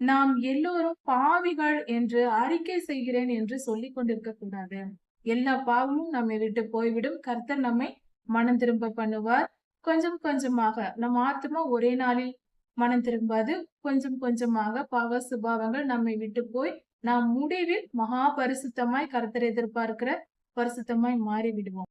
நாம் எல்லோரும் பாவிகள் என்று அறிக்கை செய்கிறேன் என்று சொல்லிக் கொண்டிருக்க கூடாது. எல்லா பாவமும் நம்மை விட்டு போய்விடும். கர்த்தர் நம்மை மனம் திரும்ப பண்ணுவார். கொஞ்சம் கொஞ்சமாக நம் ஆத்மா ஒரே நாளில் மனம் திரும்பாது. கொஞ்சம் கொஞ்சமாக பாவ சுபாவங்கள் நம்மை விட்டு போய் நாம் முடிவில் மகா பரிசுத்தமாய் கர்த்தர் எதிர்பார்க்கிற பரிசுத்தமாய் மாறி விடுவோம்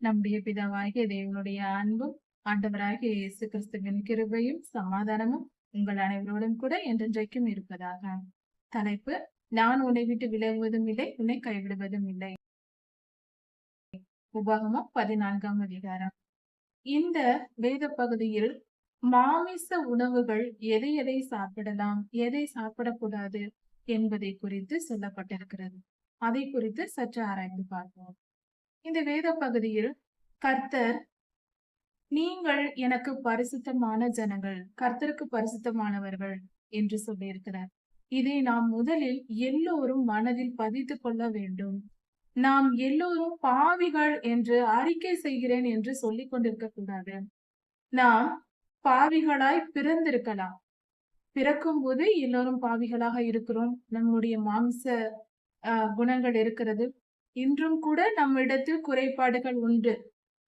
நம்முடைய பிதாவாகிய தேவனுடைய அன்பும் ஆண்டவராகிய இயேசு கிறிஸ்துவின் கிருபையும் சமாதானமும் உங்கள் அனைவரோடும் கூட என்றென்றைக்கும் இருப்பதாக. தலைப்பு நான் உன்னை விட்டு விலகுவதும் இல்லை உன்னை கைவிடுவதும் இல்லை. உபாகமம் பதினான்காம் அதிகாரம். இந்த வேத பகுதியில் மாமிச உணவுகள் எதை எதை சாப்பிடலாம் எதை சாப்பிடக்கூடாது என்பதை குறித்து சொல்லப்பட்டிருக்கிறது. அதை குறித்து சற்று ஆராய்ந்து பார்ப்போம். இந்த வேத பகுதியில் கர்த்தர் நீங்கள் எனக்கு பரிசுத்தமான ஜனங்கள் கர்த்தருக்கு பரிசுத்தமானவர்கள் என்று சொல்லியிருக்கிறார். இதை நாம் முதலில் எல்லோரும் மனதில் பதித்து கொள்ள வேண்டும். நாம் எல்லோரும் பாவிகள் என்று அறிக்கை செய்கிறேன் என்று சொல்லிக் கொண்டிருக்க கூடாது. நாம் பாவிகளாய் பிறந்திருக்கலாம். பிறக்கும் போது எல்லோரும் பாவிகளாக இருக்கிறோம். நம்முடைய மாம்ச ஆஹ், குணங்கள் இருக்கிறது. இன்றும் கூட நம்மிடத்தில் குறைபாடுகள் உண்டு.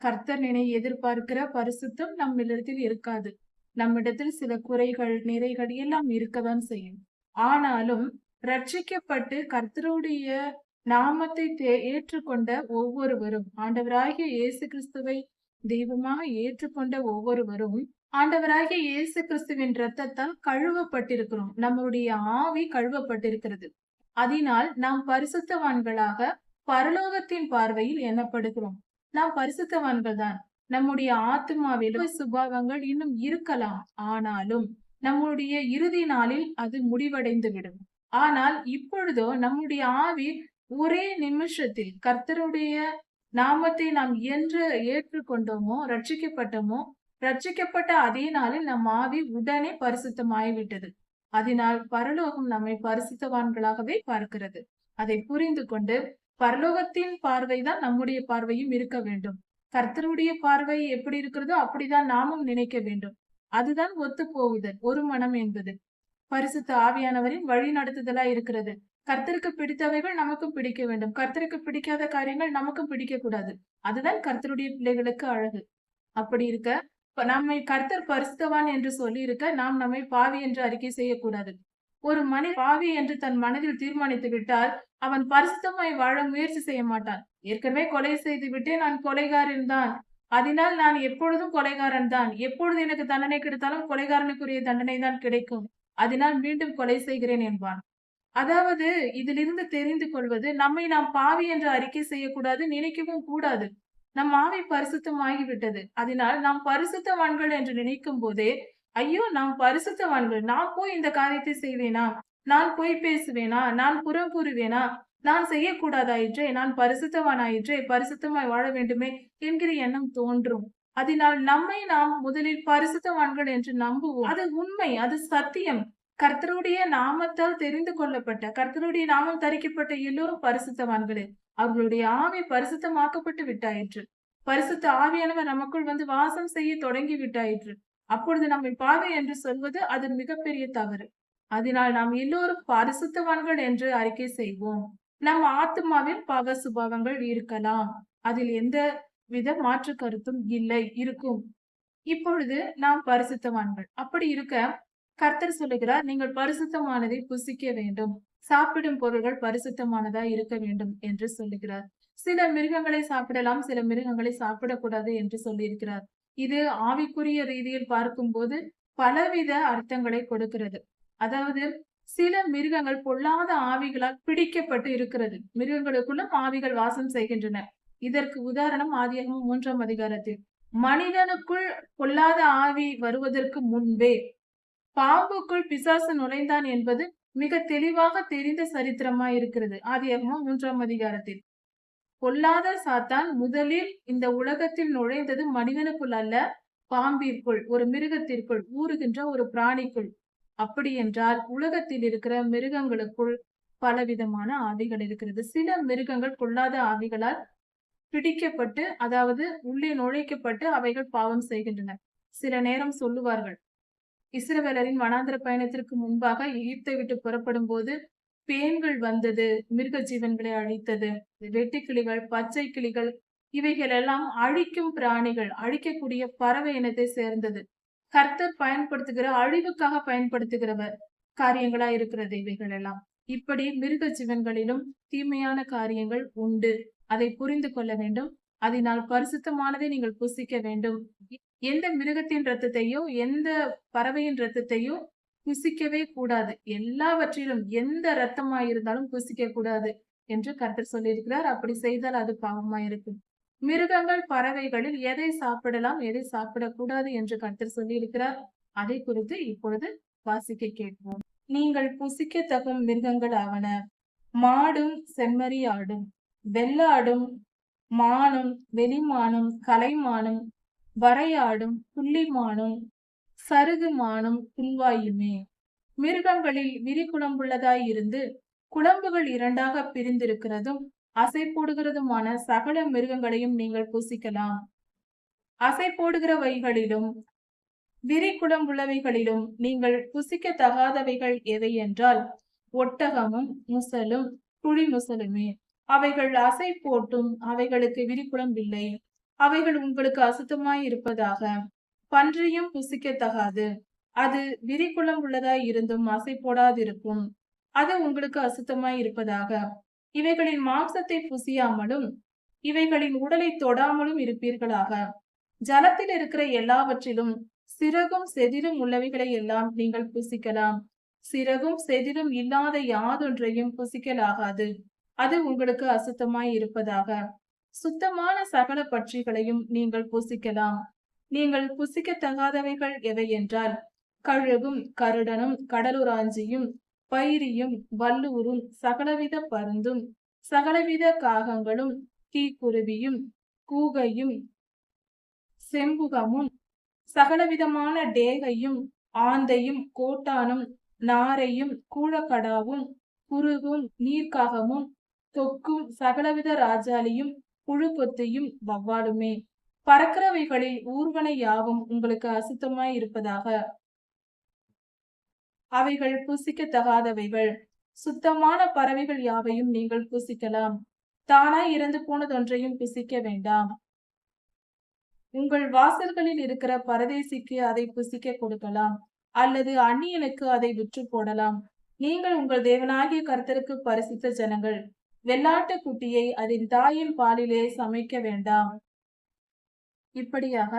கர்த்தனினை எதிர்பார்க்கிற பரிசுத்தம் நம்மிடத்தில் இருக்காது. நம்மிடத்தில் சில குறைகள் நிறைகள் எல்லாம் இருக்கதான் செய்யும். ஆனாலும் ரட்சிக்கப்பட்டு கர்த்தருடைய நாமத்தை தே- ஏற்றுக்கொண்ட ஒவ்வொருவரும் ஆண்டவராகிய இயேசு கிறிஸ்துவை தெய்வமாக ஏற்றுக்கொண்ட ஒவ்வொருவரும் ஆண்டவராகிய இயேசு கிறிஸ்துவின் இரத்தத்தால் கழுவப்பட்டிருக்கிறோம். நம்முடைய ஆவி கழுவப்பட்டிருக்கிறது. அதனால் நாம் பரிசுத்தவான்களாக பரலோகத்தின் பார்வையில் எண்ணப்படுகிறோம். நாம் பரிசுத்தவான்கள் தான் நம்முடைய ஆத்மாவில் சுபாவங்கள் இன்னும் இருக்கலாம். ஆனாலும் நம்முடைய இறுதி நாளில் அது முடிவடைந்து விடும் ஆனால் இப்பொழுதோ நம்முடைய ஆவி ஒரே நிமிஷத்தில் கர்த்தருடைய நாமத்தை நாம் என்று ஏற்றுக்கொண்டோமோ ரட்சிக்கப்பட்டோமோ ரட்சிக்கப்பட்ட அதே நாளில் நம் ஆவி உடனே பரிசுத்தமாகிவிட்டது அதனால் பரலோகம் நம்மை பரிசுத்தவான்களாகவே பார்க்கிறது. அதை புரிந்து கொண்டு பரலோகத்தின் பார்வைதான் நம்முடைய பார்வையும் இருக்க வேண்டும். கர்த்தருடைய பார்வை எப்படி இருக்கிறதோ அப்படிதான் நாமும் நினைக்க வேண்டும். அதுதான் ஒத்து போகுதல் ஒரு மனம் என்பது. பரிசுத்த ஆவியானவரின் வழி நடத்துதலா இருக்கிறது. கர்த்தருக்கு பிடித்தவைகள் நமக்கும் பிடிக்க வேண்டும். கர்த்தருக்கு பிடிக்காத காரியங்கள் நமக்கும் பிடிக்க கூடாது அதுதான் கர்த்தருடைய பிள்ளைகளுக்கு அழகு. அப்படி இருக்க நம்மை கர்த்தர் பரிசுத்தவான் என்று சொல்லி இருக்க நாம் நம்மை பாவி என்று அறிக்கை செய்யக்கூடாது. ஒரு மனித பாவி என்று தன் மனதில் தீர்மானித்து விட்டால் அவன் பரிசுத்தமாய் வாழ முயற்சி செய்ய மாட்டான். ஏற்கனவே கொலை செய்து விட்டே நான் கொலைகாரன் தான். அதனால் நான் எப்பொழுதும் கொலைகாரன் தான். எப்பொழுது எனக்கு தண்டனை கிடைத்தாலும் கொலைகாரனுக்குரிய தண்டனை தான் கிடைக்கும். அதனால் மீண்டும் கொலை செய்கிறேன் என்பான். அதாவது இதிலிருந்து தெரிந்து கொள்வது நம்மை நாம் பாவி என்று அறிக்கை செய்யக்கூடாது நினைக்கவும் கூடாது. நம் ஆவி பரிசுத்தம் ஆகிவிட்டது அதனால் நாம் பரிசுத்தவான்கள் என்று நினைக்கும் போதே ஐயோ நாம் பரிசுத்தவான்கள் நான் போய் இந்த காரியத்தை செய்வேனா? நான் போய் பேசுவேனா? நான் புறம் கூறுவேனா? நான் செய்யக்கூடாதாயிற்றே நான் பரிசுத்தவானாயிற்றே பரிசுத்தமாய் வாழ வேண்டுமே என்கிற எண்ணம் தோன்றும். அதனால் நம்மை நாம் முதலில் பரிசுத்தவான்கள் என்று நம்புவோம். அது உண்மை அது சத்தியம். கர்த்தருடைய நாமத்தால் தெரிந்து கொள்ளப்பட்ட கர்த்தருடைய நாமம் தரிக்கப்பட்ட எல்லோரும் பரிசுத்தவான்களே. அவர்களுடைய ஆவி பரிசுத்தமாக்கப்பட்டு விட்டாயிற்று. பரிசுத்த ஆவியானவர் நமக்குள் வந்து வாசம் செய்ய தொடங்கி விட்டாயிற்று. அப்பொழுது நம்மை பாவி என்று சொல்வது அது மிகப்பெரிய தவறு. அதனால் நாம் எல்லோரும் பரிசுத்தவான்கள் என்று அறிக்கை செய்வோம். நம் ஆத்மாவில் பாவ சுபாவங்கள் இருக்கலாம். அதில் எந்த வித மாற்று கருத்தும் இல்லை இருக்கும். இப்பொழுது நாம் பரிசுத்தவான்கள். அப்படி இருக்க கர்த்தர் சொல்லுகிறார் நீங்கள் பரிசுத்தமானதை புசிக்க வேண்டும். சாப்பிடும் பொருள்கள் பரிசுத்தமானதா இருக்க வேண்டும் என்று சொல்லுகிறார். சில மிருகங்களை சாப்பிடலாம் சில மிருகங்களை சாப்பிடக்கூடாது என்று சொல்லியிருக்கிறார். இது ஆவிக்குரிய ரீதியில் பார்க்கும்போது பலவித அர்த்தங்களை கொடுக்கிறது. அதாவது சில மிருகங்கள் பொல்லாத ஆவிகளால் பிடிக்கப்பட்டு இருக்கிறது. மிருகங்களுக்குள்ளும் ஆவிகள் வாசம் செய்கின்றன. இதற்கு உதாரணம் ஆதியாகமம் மூன்றாம் அதிகாரத்தில். மனிதனுக்குள் பொல்லாத ஆவி வருவதற்கு முன்பே பாம்புக்குள் பிசாசு நுழைந்தான் என்பது மிக தெளிவாக தெரிந்த சரித்திரமாய் இருக்கிறது ஆதியகமும் மூன்றாம் அதிகாரத்தில். பொல்லாத சாத்தான் முதலில் இந்த உலகத்தில் நுழைந்தது மனிதனுக்குள் அல்ல பாம்பிற்குள் ஒரு மிருகத்திற்குள் ஊறுகின்ற ஒரு பிராணிக்குள். அப்படி என்றால் உலகத்தில் இருக்கிற மிருகங்களுக்குள் பலவிதமான ஆவிகள் இருக்கிறது. சில மிருகங்கள் கொள்ளாத ஆவிகளால் பிடிக்கப்பட்டு அதாவது உள்ளே நுழைக்கப்பட்டு அவைகள் பாவம் செய்கின்றன. சில நேரம் சொல்லுவார்கள் இஸ்ரவேலரின் வனாந்திர பயணத்திற்கு முன்பாக எகிப்தை விட்டு புறப்படும் போது பேன்கள் வந்தது மிருக ஜீவன்களை அழித்தது வெட்டுக்கிளிகள் பச்சை கிளிகள் இவைகள் எல்லாம் அழிக்கும் பிராணிகள் அழிக்கக்கூடிய பறவை இனத்தை சேர்ந்தது. கர்த்தர் பயன்படுத்துகிற அழிவுக்காக பயன்படுத்துகிறவர் காரியங்களா இருக்கிறது இவைகள் எல்லாம். இப்படி மிருக ஜீவன்களிலும் தீமையான காரியங்கள் உண்டு. அதை புரிந்து கொள்ள வேண்டும். அதனால் பரிசுத்தமானதை நீங்கள் புசிக்க வேண்டும். எந்த மிருகத்தின் ரத்தத்தையோ எந்த பறவையின் ரத்தத்தையோ புசிக்கவே கூடாது. எல்லாவற்றிலும் எந்த ரத்தமா இருந்தாலும் புசிக்க கூடாது என்று கர்த்தர் சொல்லியிருக்கிறார். அப்படி செய்தால் அது பாவமா இருக்கும். மிருகங்கள் பறவைகளில் எதை சாப்பிடலாம் எதை சாப்பிடக்கூடாது என்று கர்த்தர் சொல்லியிருக்கிறார். அதை குறித்து இப்பொழுது வாசிக்க கேட்போம். நீங்கள் புசிக்க தகும் மிருகங்கள் ஆவன? மாடும் செம்மறி ஆடும் வெள்ளாடும் மானும் வெளிமானும் கலைமானும் வரையாடும் புள்ளிமானும் சருகு மானம் புல்வாயுமே. மிருகங்களில் விரிகுளம்புள்ளதாய் இருந்து குழம்புகள் இரண்டாக பிரிந்திருக்கிறதும் அசை போடுகிறதுமான சகல மிருகங்களையும் நீங்கள் பூசிக்கலாம். அசை போடுகிறவைகளிலும் விரிகுளம்புள்ளவைகளிலும் நீங்கள் புசிக்க தகாதவைகள் எவை என்றால் ஒட்டகமும் முசலும் குழி முசலுமே. அவைகள் அசை போட்டும் அவைகளுக்கு விரிகுளம்பில்லை அவைகள் உங்களுக்கு அசுத்தமாய் இருப்பதாக பன்றியும் புசிக்கத்தகாது. அது விரிக்குளம் உள்ளதாய் இருந்தும் அசை போடாதிருக்கும். அது உங்களுக்கு அசுத்தமாய் இருப்பதாக. இவைகளின் மாம்சத்தை புசியாமலும் இவைகளின் உடலை தொடாமலும் இருப்பீர்களாக. ஜலத்தில் இருக்கிற எல்லாவற்றிலும் சிறகும் செதிரும் உள்ளவைகளை எல்லாம் நீங்கள் புசிக்கலாம். சிறகும் செதிரும் இல்லாத யாதொன்றையும் புசிக்கலாகாது. அது உங்களுக்கு அசுத்தமாய் இருப்பதாக. சுத்தமான சகல பட்சிகளையும் நீங்கள் புசிக்கலாம். நீங்கள் புசிக்கத்தகாதவைகள் எவை என்றால் கழுகும் கருடனும் கடலுராஞ்சியும் பைரியும் வல்லூரும் சகலவித பருந்தும் சகலவித காகங்களும் தீக்குருவியும் கூகையும் செம்புகமும் சகலவிதமான டேகையும் ஆந்தையும் கோட்டானும் நாரையும் கூழக்கடாவும் குருகும் நீர்க்காகமும் தொக்கும் சகலவித ராஜாலியும் புழுக்கொத்தையும் வவ்வாலுமே. பறக்கிறவைகளில் ஊர்வன யாவும் உங்களுக்கு அசுத்தமாய் இருப்பதாக. அவைகள் புசிக்கத்தகாதவைகள். சுத்தமான பறவைகள் யாவையும் நீங்கள் புசிக்கலாம். தானாய் இறந்து போனதொன்றையும் புசிக்க வேண்டாம். உங்கள் வாசல்களில் இருக்கிற பரதேசிக்கு அதை புசிக்க கொடுக்கலாம். அல்லது அந்நியனுக்கு அதை விற்று போடலாம். நீங்கள் உங்கள் தேவனாகிய கர்த்தருக்கு பரிசித்த ஜனங்கள். வெள்ளாட்டு குட்டியை அதன் தாயின் பாலிலே சமைக்க வேண்டாம். இப்படியாக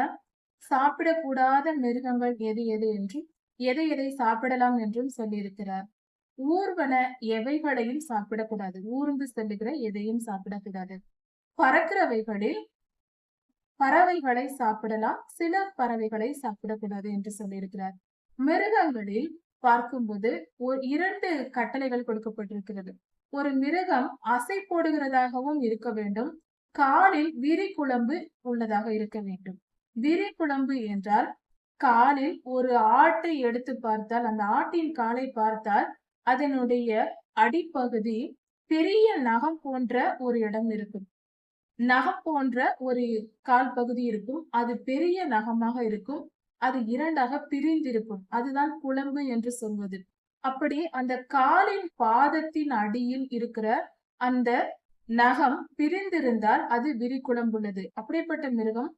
சாப்பிடக்கூடாத மிருகங்கள் எது எது என்றும் எதை எதை சாப்பிடலாம் என்றும் சொல்லியிருக்கிறார். ஊர்வன எவைகளையும் சாப்பிடக்கூடாது. ஊர்ந்து செல்லுகிற எதையும் சாப்பிடக்கூடாது. பறக்கிறவைகளில் பறவைகளை சாப்பிடலாம். சில பறவைகளை சாப்பிடக்கூடாது என்று சொல்லியிருக்கிறார். மிருகங்களில் பார்க்கும்போது ஒரு இரண்டு கட்டளைகள் கொடுக்கப்பட்டிருக்கிறது. ஒரு மிருகம் அசை போடுகிறதாகவும் இருக்க வேண்டும். காலில் விரி குழம்பு உள்ளதாக இருக்க வேண்டும். விரி குழம்பு என்றால் காலில் ஒரு ஆட்டை எடுத்து பார்த்தால் அந்த ஆட்டின் காலை பார்த்தால் அதனுடைய அடிப்பகுதி பெரிய நகம் போன்ற ஒரு இடம் இருக்கும். நகம் போன்ற ஒரு கால் பகுதி இருக்கும். அது பெரிய நகமாக இருக்கும். அது இரண்டாக பிரிந்திருக்கும். அதுதான் குழம்பு என்று சொல்வது. அப்படி அந்த காலின் பாதத்தின் அடியில் இருக்கிற அந்த நகம் பிரிந்திருந்தால் அது விரிக்குழம்புள்ளது அப்படிப்பட்ட மிருகம்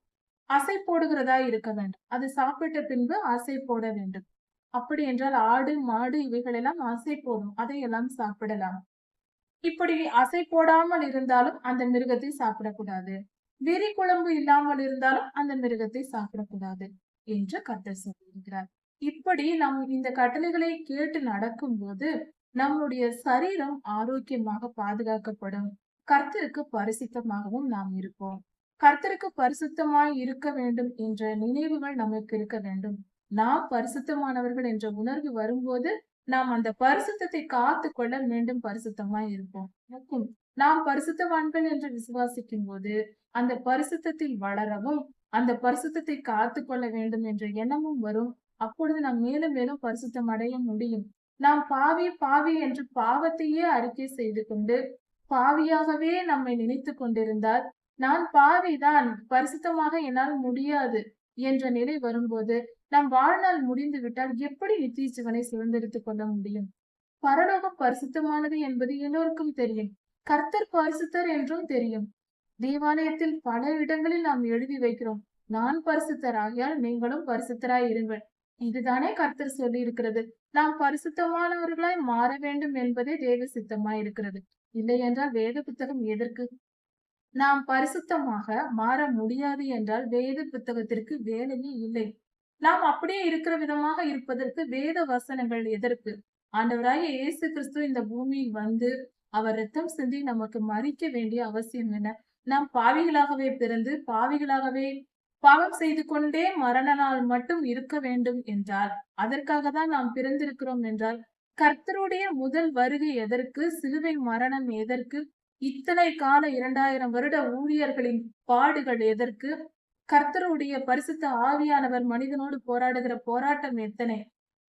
அசை போடுகிறதா இருக்க வேண்டும். அது சாப்பிட்ட பின்பு அசை போட வேண்டும். அப்படி என்றால் ஆடு மாடு இவைகள் எல்லாம் அசை போடும். அதையெல்லாம் சாப்பிடலாம். இப்படி அசை போடாமல் இருந்தாலும் அந்த மிருகத்தை சாப்பிடக்கூடாது. விரி குழம்பு இல்லாமல் இருந்தாலும் அந்த மிருகத்தை சாப்பிடக்கூடாது என்று கர்த்தர் சொல்லியிருக்கிறார். இப்படி நாம் இந்த கட்டளைகளை கேட்டு நடக்கும்போது நம்முடைய சரீரம் ஆரோக்கியமாக பாதுகாக்கப்படும். கர்த்தருக்கு பரிசுத்தமாகவும் நாம் இருப்போம். கர்த்தருக்கு பரிசுத்தமாய் இருக்க வேண்டும் என்ற நினைவுகள் நமக்கு இருக்க வேண்டும். நாம் பரிசுத்தமானவர்கள் என்ற உணர்வு வரும்போது நாம் அந்த பரிசுத்தத்தை காத்து கொள்ள மீண்டும் பரிசுத்தமாய் இருப்போம். நாம் பரிசுத்தவான்கள் என்று விசுவாசிக்கும் போது அந்த பரிசுத்தத்தில் வளரவும் அந்த பரிசுத்தத்தை காத்து கொள்ள வேண்டும் என்ற எண்ணமும் வரும். அப்பொழுது நாம் மேலும் மேலும் பரிசுத்தம் அடைய முடியும். நாம் பாவி பாவி என்று பாவத்தையே அறிக்கை செய்து கொண்டு பாவியாகவே நம்மை நினைத்து கொண்டிருந்தால் நான் பாவிதான் பரிசுத்தமாக என்னால் முடியாது என்ற நிலை வரும்போது நம் வாழ்நாள் முடிந்து விட்டால் எப்படி நித்திய சிவனை சுதந்திரித்துக் கொள்ள முடியும்? பரலோகம் பரிசுத்தமானது என்பது எல்லோருக்கும் தெரியும். கர்த்தர் பரிசுத்தர் என்றும் தெரியும். தேவாலயத்தில் பல இடங்களில் நாம் எழுதி வைக்கிறோம். நான் பரிசுத்தர் ஆகியால் நீங்களும் பரிசுத்தராய் இருங்கள். இதுதானே கர்த்தர் சொல்லி இருக்கிறது நாம் பரிசுத்தமானவர்களாய் மாற வேண்டும் என்பதே தேவ சித்தமாய் இருக்கிறது. இல்லை என்றால் வேத புத்தகம் எதற்கு? நாம் பரிசுத்தமாக மாற முடியாது என்றால் வேத புத்தகத்திற்கு வேலையே இல்லை. நாம் அப்படியே இருக்கிற விதமாக இருப்பதற்கு வேத வசனங்கள் எதற்கு? ஆண்டவராய இயேசு கிறிஸ்து இந்த பூமியில் வந்து அவர் ரத்தம் சிந்தி நமக்கு மறிக்க வேண்டிய அவசியம் என்ன? நாம் பாவிகளாகவே பிறந்து பாவிகளாகவே பாவம் செய்து கொண்டே மரண நாள் மட்டும் இருக்க வேண்டும் என்றால் அதற்காக தான் நாம் பிறந்திருக்கிறோம் என்றால் கர்த்தருடைய முதல் வருகை எதற்கு சிலுவை மரணம் எதற்கு இத்தனை கால இரண்டாயிரம் வருட ஊழியர்களின் பாடுகள் எதற்கு கர்த்தருடைய பரிசுத்த ஆவியானவர் மனிதனோடு போராடுகிற போராட்டம் எத்தனை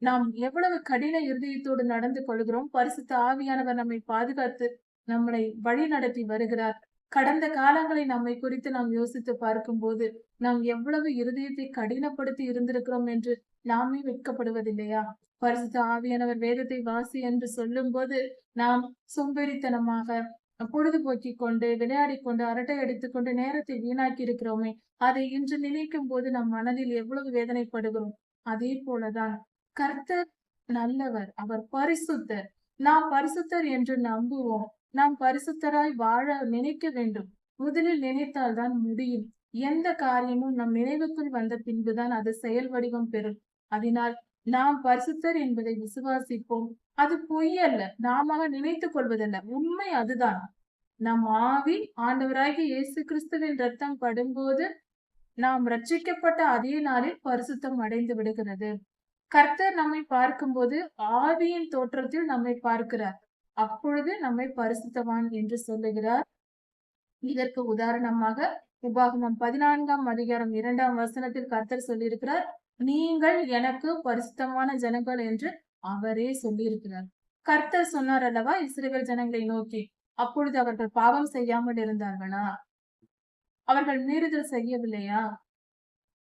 நாம் எவ்வளவு கடின இருதயத்தோடு நடந்து கொள்கிறோம் பரிசுத்த ஆவியானவர் நம்மை பாதுகாத்து நம்மளை வழி நடத்தி வருகிறார். கடந்த காலங்களை நம்மை குறித்து நாம் யோசித்து பார்க்கும்போது நாம் எவ்வளவு இருதயத்தை கடினப்படுத்தி இருந்திருக்கிறோம் என்று நாமே வெட்கப்படுவதில்லையா? பரிசுத்த ஆவியானவர் வேதத்தை வாசி என்று சொல்லும் போது நாம் சோம்பேறித்தனமாக பொழுதுபோக்கி கொண்டு விளையாடி கொண்டு அரட்டை அடித்துக் கொண்டு நேரத்தை வீணாக்கி இருக்கிறோமே அதை இன்று நினைக்கும் போது நம் மனதில் எவ்வளவு வேதனைப்படுகிறோம்? அதே போலதான் கர்த்தர் நல்லவர் அவர் பரிசுத்தர். நாம் பரிசுத்தர் என்று நம்புவோம். நாம் பரிசுத்தராய் வாழ நினைக்க வேண்டும். முதலில் நினைத்தால்தான் முடியும். எந்த காரியமும் நம் நினைவுக்குள் வந்த பின்புதான் அது செயல் வடிவம் பெறும். அதனால் நாம் பரிசுத்தர் என்பதை விசுவாசிப்போம். அது பொய் அல்ல. நாம நினைத்துக் கொள்வதல்ல. உண்மை அதுதான். நம் ஆவி ஆண்டவராகிய இயேசு கிறிஸ்துவின் ரத்தம் படும்போது நாம் ரட்சிக்கப்பட்ட அதே நாளில் பரிசுத்தம் அடைந்து விடுகிறது. கர்த்தர் நம்மை பார்க்கும்போது ஆவியின் தோற்றத்தில் நம்மை பார்க்கிறார். அப்பொழுது நம்மை பரிசுத்தவான் என்று சொல்லுகிறார். இதற்கு உதாரணமாக உபாகமம் பதினான்காம் அதிகாரம் இரண்டாம் வசனத்தில் கர்த்தர் சொல்லியிருக்கிறார் நீங்கள் எனக்கு பரிசுத்தமான ஜனங்கள் என்று அவரே சொல்லியிருக்கிறார். கர்த்தர் சொன்னார் அல்லவா இஸ்ரேல் ஜனங்களை நோக்கி அப்பொழுது அவர்கள் பாவம் செய்யாமல் இருந்தார்களா? அவர்கள் மீறுதல் செய்யவில்லையா?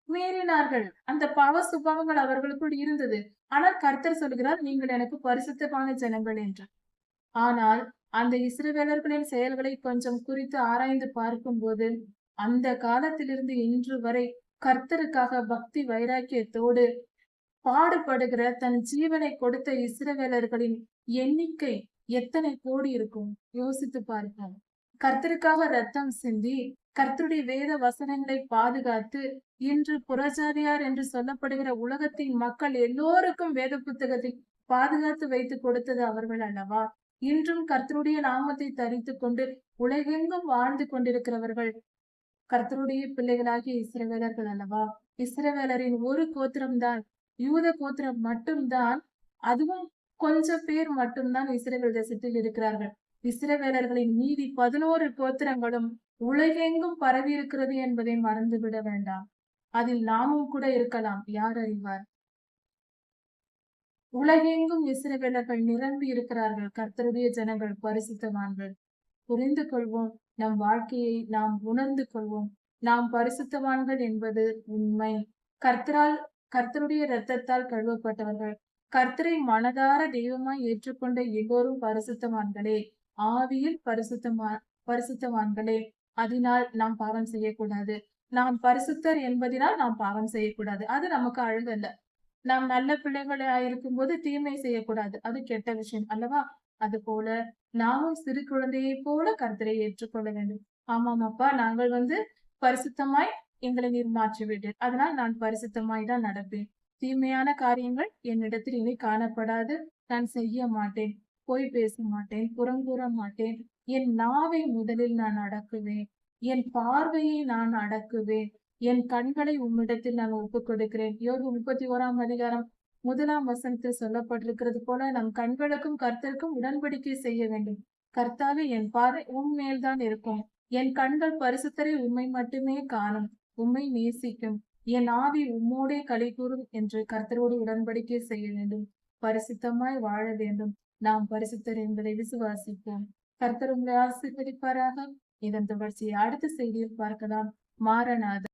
மீறினார்கள். அந்த பாவ சுபாவங்கள் அவர்களுக்குள் இருந்தது. ஆனால் கர்த்தர் சொல்கிறார் நீங்கள் எனக்கு பரிசுத்தமான ஜனங்கள் என்று. ஆனால் அந்த இஸ்ரவேலர்களின் செயல்களை கொஞ்சம் குறித்து ஆராய்ந்து பார்க்கும்போது அந்த காலத்திலிருந்து இன்று வரை கர்த்தருக்காக பக்தி வைராக்கியத்தோடு பாடுபடுகிற தன் ஜீவனை கொடுத்த இஸ்ரவேலர்களின் எண்ணிக்கை எத்தனை கோடி இருக்கும்? யோசித்து பார்ப்போம். கர்த்தருக்காக ரத்தம் சிந்தி கர்த்தருடைய வேத வசனங்களை பாதுகாத்து இன்று புறஜாதியார் என்று சொல்லப்படுகிற உலகத்தின் மக்கள் எல்லோருக்கும் வேத புத்தகத்தை பாதுகாத்து வைத்து கொடுத்தது அவர்கள் அல்லவா? இன்றும் கர்த்தருடைய நாமத்தை தரித்து கொண்டு உலகெங்கும் வாழ்ந்து கொண்டிருக்கிறவர்கள். கர்த்தருடைய பிள்ளைகளாகிய இஸ்ரவேலர்கள் அல்லவா? இஸ்ரவேலரின் ஒரு கோத்திரம்தான் யூத கோத்திரம் மட்டும்தான் அதுவும் கொஞ்சம் பேர் மட்டும்தான் இஸ்ரேல் தேசத்தில் இருக்கிறார்கள். இஸ்ரவேலர்களின் மீதி பதினோரு கோத்திரங்களும் உலகெங்கும் பரவி இருக்கிறது என்பதை மறந்துவிட வேண்டாம். அதில் நாமும் கூட இருக்கலாம் யார் அறிவார்? உலகெங்கும் இஸ்ரவேலர்கள் நிரம்பி இருக்கிறார்கள். கர்த்தருடைய ஜனங்கள் பரிசுத்தவான்கள். புரிந்து கொள்வோம். நம் வாழ்க்கையை நாம் உணர்ந்து கொள்வோம். நாம் பரிசுத்தவான்கள் என்பது உண்மை. கர்த்தரால் கர்த்தருடைய இரத்தத்தால் கழுவப்பட்டவர்கள். கர்த்தரை மனதார தெய்வமாய் ஏற்றுக்கொண்ட எல்லோரும் பரிசுத்தவான்களே. ஆவியில் பரிசுத்தமா பரிசுத்தவான்களே. அதனால் நாம் பாவம் செய்யக்கூடாது. நாம் பரிசுத்தர் என்பதினால் நாம் பாவம் செய்யக்கூடாது. அது நமக்கு அழகல்ல. நாம் நல்ல பிள்ளைகளா இருக்கும்போது தீமை செய்யக்கூடாது. அது கெட்ட விஷயம் அல்லவா? அது போல நாமும் சிறு குழந்தையை போல கருத்தரை ஏற்றுக்கொள்ள வேண்டும். ஆமாம் அப்பா நாங்கள் வந்து பரிசுத்தமாய் எங்களை நீர் மாற்றிவிட்டீர். அதனால் நான் பரிசுத்தமாய் தான் நடப்பேன். தீமையான காரியங்கள் என்னிடத்தில் இனி காணப்படாது. நான் செய்ய மாட்டேன். பொய் பேச மாட்டேன். புறங்கூற மாட்டேன். என் நாவை முதலில் நான் அடக்குவேன். என் பார்வையை நான் அடக்குவேன். என் கண்களை உம்மிடத்தில் நான் ஒப்புக் கொடுக்கிறேன் யோகு முப்பத்தி ஓராம் அதிகாரம் முதலாம் வசனத்தில் சொல்லப்பட்டிருக்கிறது போல நம் கண்களுக்கும் கர்த்தருக்கும் உடன்படிக்கை செய்ய வேண்டும். கர்த்தாவே என் பார்வை உன் மேல்தான் இருக்கும். என் கண்கள் பரிசுத்தரை உண்மை மட்டுமே காணும். உம்மை நேசிக்கும். என் ஆவி உம்மோடே கலை கூறும் என்று கர்த்தரோடு உடன்படிக்கை செய்ய வேண்டும். பரிசுத்தமாய் வாழ வேண்டும். நாம் பரிசுத்தர் என்பதை விசுவாசிப்போம். கர்த்தர் உங்களை ஆசீர்வதிப்பாராக. இதன் தொடர்ச்சியை அடுத்த செய்தியில் பார்க்கலாம். மாறனாத